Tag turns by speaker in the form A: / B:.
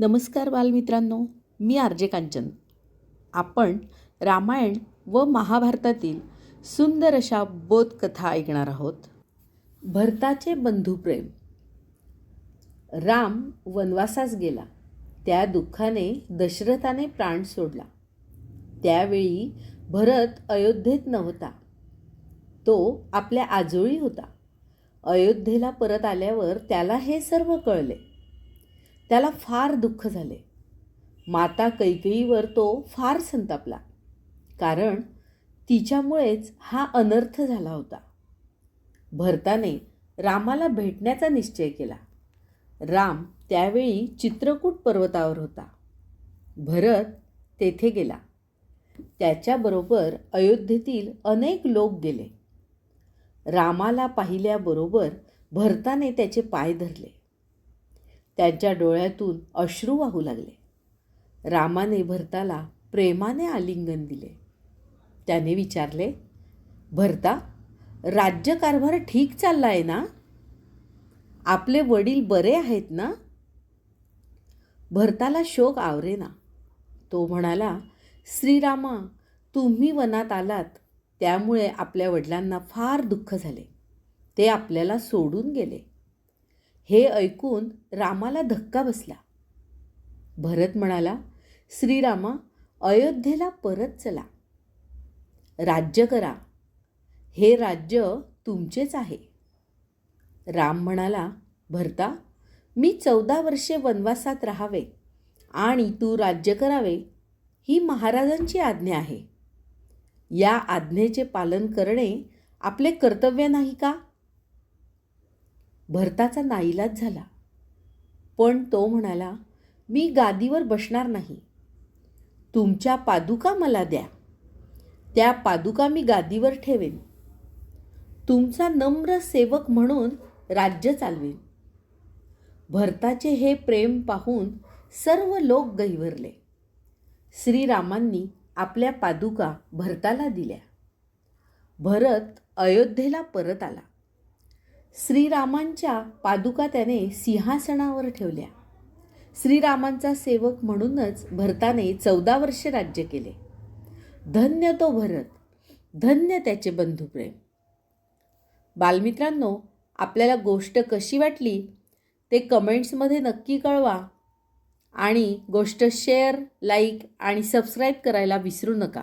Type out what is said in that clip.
A: नमस्कार बालमित्रांनो मी आरजे कांचन. आपण रामायण व महाभारतातील सुंदर अशा बोधकथा ऐकणार आहोत. भरताचे बंधुप्रेम राम वनवासास गेला. त्या दुःखाने दशरथाने प्राण सोडला. त्यावेळी भरत अयोध्येत नव्हता. तो आपल्या आजोळी होता. अयोध्येला परत आल्यावर त्याला हे सर्व कळले. त्याला फार दुःख झाले. माता कैकेयीवर तो फार संतापला. कारण तिच्यामुळेच हा अनर्थ झाला होता. भरताने रामाला भेटण्याचा निश्चय केला. राम त्यावेळी चित्रकूट पर्वतावर होता. भरत तेथे गेला. त्याच्याबरोबर अयोध्येतील अनेक लोक गेले. रामाला पाहिल्याबरोबर भरताने त्याचे पाय धरले. त्यांच्या डोळ्यातून अश्रू वाहू लागले. रामाने भरताला प्रेमाने आलिंगन दिले. त्याने विचारले भरता राज्यकारभार ठीक चालला आहे ना? आपले वडील बरे आहेत ना? भरताला शोक आवरेना तो म्हणाला श्रीरामा तुम्ही वनात आलात त्यामुळे आपल्या वडिलांना फार दुःख झाले. ते आपल्याला सोडून गेले. हे ऐकून रामाला धक्का बसला. भरत म्हणाला श्रीरामा अयोध्येला परत चला. राज्य करा. हे राज्य तुमचेच आहे. राम म्हणाला भरता मी चौदा वर्षे वनवासात राहावे आणि तू राज्य करावे ही महाराजांची आज्ञा आहे. या आज्ञेचे पालन करणे आपले कर्तव्य नाही का? भरताचा नाईलाज झाला. पण तो म्हणाला मी गादीवर बसणार नाही. तुमच्या पादुका मला द्या. त्या पादुका मी गादीवर ठेवेन. तुमचा नम्र सेवक म्हणून राज्य चालवेन. भरताचे हे प्रेम पाहून सर्व लोक गैवरले श्रीरामांनी आपल्या पादुका भरताला दिल्या. भरत अयोध्येला परत आला. श्रीरामांच्या पादुका त्याने सिंहासनावर ठेवल्या. श्रीरामांचा सेवक म्हणूनच भरताने चौदा वर्षे राज्य केले. धन्य तो भरत धन्य त्याचे बंधुप्रेम बालमित्रांनो आपल्याला गोष्ट कशी वाटली? ते कमेंट्समध्ये नक्की कळवा आणि गोष्ट शेअर लाईक आणि सबस्क्राईब करायला विसरू नका.